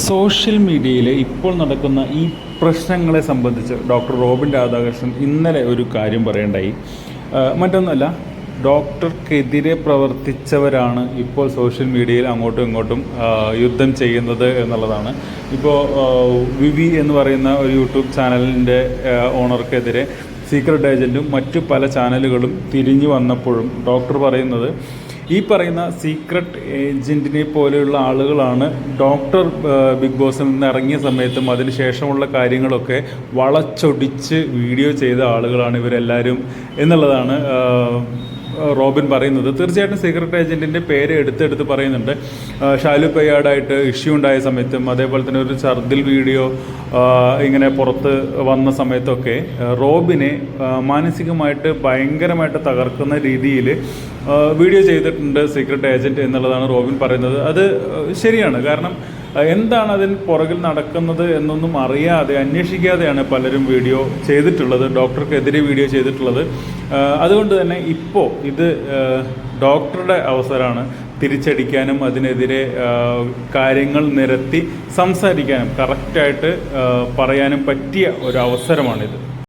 Social മീഡിയയിൽ ഇപ്പോൾ നടക്കുന്ന ഈ പ്രശ്നങ്ങളെ സംബന്ധിച്ച് ഡോക്ടർ റോബിൻ രാധാകൃഷ്ണൻ ഇന്നലെ ഒരു കാര്യം പറയണ്ടായി. മറ്റൊന്നുമല്ല ഡോക്ടർക്കെതിരെ പ്രവർത്തിച്ചവരാണ് ഇപ്പോൾ സോഷ്യൽ മീഡിയയിൽ അങ്ങോട്ടും ഇങ്ങോട്ടും യുദ്ധം ചെയ്യുന്നത് എന്നുള്ളതാണ്. ഇപ്പോൾ വിവി എന്ന് പറയുന്ന ഒരു യൂട്യൂബ് ചാനലിന്റെ ഓണർക്കെതിരെ സീക്രട്ട് ഏജന്റും മറ്റു പല ചാനലുകളും തിരിഞ്ഞു വന്നപ്പോഴും ഡോക്ടർ പറയുന്നത് ഈ പറയുന്ന സീക്രട്ട് ഏജന്റിനെ പോലെയുള്ള ആളുകളാണ് ഡോക്ടർ ബിഗ് ബോസിൽ നിന്ന് ഇറങ്ങിയ സമയത്തും അതിനുശേഷമുള്ള കാര്യങ്ങളൊക്കെ വളച്ചൊടിച്ച് വീഡിയോ ചെയ്ത ആളുകളാണ് ഇവരെല്ലാവരും എന്നുള്ളതാണ് റോബിൻ പറയുന്നത്. തീർച്ചയായിട്ടും സീക്രട്ട് ഏജന്റിന്റെ പേര് എടുത്തെടുത്ത് പറയുന്നുണ്ട്. ഷാലു പെയ്യാടായിട്ട് ഇഷ്യൂ ഉണ്ടായ സമയത്തും അതേപോലെ തന്നെ ഒരു ഛർദിൽ വീഡിയോ ഇങ്ങനെ പുറത്ത് വന്ന സമയത്തൊക്കെ റോബിനെ മാനസികമായിട്ട് ഭയങ്കരമായിട്ട് തകർക്കുന്ന രീതിയിൽ വീഡിയോ ചെയ്തിട്ടുണ്ട് സീക്രട്ട് ഏജന്റ് എന്നുള്ളതാണ് റോബിൻ പറയുന്നത്. അത് ശരിയാണ്. കാരണം എന്താണ് അതിന് പുറകിൽ നടക്കുന്നത് എന്നൊന്നും അറിയാതെ അന്വേഷിക്കാതെയാണ് പലരും വീഡിയോ ചെയ്തിട്ടുള്ളത് ഡോക്ടർക്കെതിരെ വീഡിയോ ചെയ്തിട്ടുള്ളത്. അതുകൊണ്ട് തന്നെ ഇപ്പോൾ ഇത് ഡോക്ടറുടെ അവസരമാണ് തിരിച്ചടിക്കാനും അതിനെതിരെ കാര്യങ്ങൾ നിരത്തി സംസാരിക്കാനും കറക്റ്റായിട്ട് പറയാനും പറ്റിയ ഒരു അവസരമാണിത്.